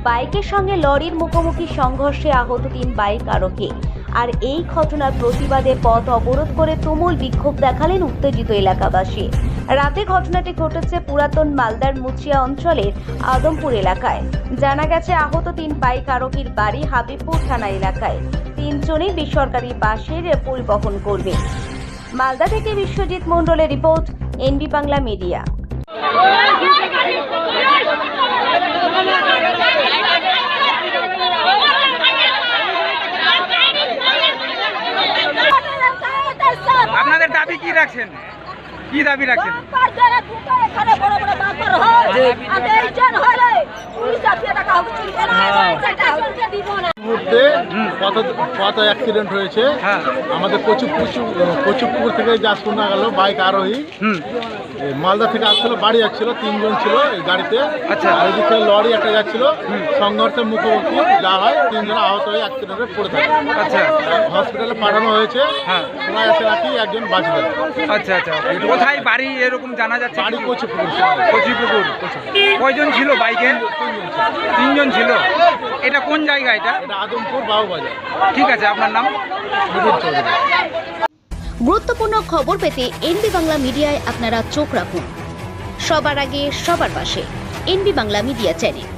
বাইকের সঙ্গে লরির মুখোমুখি সংঘর্ষে আহত তিন বাইক আরোহী আর এই ঘটনার প্রতিবাদে পথ অবরোধ করে তুমুল বিক্ষোভ দেখালেন উত্তেজিত এলাকাবাসী রাতে ঘটনাটি ঘটেছে পুরাতন মালদার মুচিয়া অঞ্চলের আদমপুর এলাকায় জানা গেছে আহত তিন বাইক আরোহীর বাড়ি হাবিবপুর থানা এলাকায় তিনজনই বেসরকারি বাসের পরিবহন কর্মী মালদা থেকে বিশ্বজিৎ মণ্ডলের রিপোর্ট এনবি বাংলা মিডিয়া দাবি কি রাখছেন? কি দাবি রাখছেন? মুহূর্তে কত পথ অ্যাক্সিডেন্ট হয়েছে। হ্যাঁ। আমাদের কচু কচুপুকুর থেকে যা শোনা গেল বাইক আরোহী। হুম। মালদা থেকে আসছিল বাড়ি যাচ্ছিল তিনজন ছিল এই গাড়িতে। আচ্ছা। আর এদিক থেকে লরি একটা যাচ্ছিল সংঘর্ষের মুখোমুখি যা হয় তিনজন আহত হয়ে অ্যাক্সিডেন্টে পড়ে থাকে। আচ্ছা। হসপিটালে পাঠানো হয়েছে। হ্যাঁ। শোনা যাচ্ছে নাকি একজন বাঁচবে আচ্ছা আচ্ছা। কোথায় বাড়ি এরকম জানা যাচ্ছে? বাড়ি কচুপুকুর। কচিপুকুর। কয়জন ছিল বাইকে? তিনজন ছিল। এটা কোন জায়গা এটা আদমপুর বাবুবাজার ঠিক আছে আপনার নাম? গুরুত্বপূর্ণ খবর পেতে এনবি বাংলা মিডিয়ায় আপনারা চোখ রাখুন। সবার আগে সবার পাশে এনবি বাংলা মিডিয়া চ্যানেল।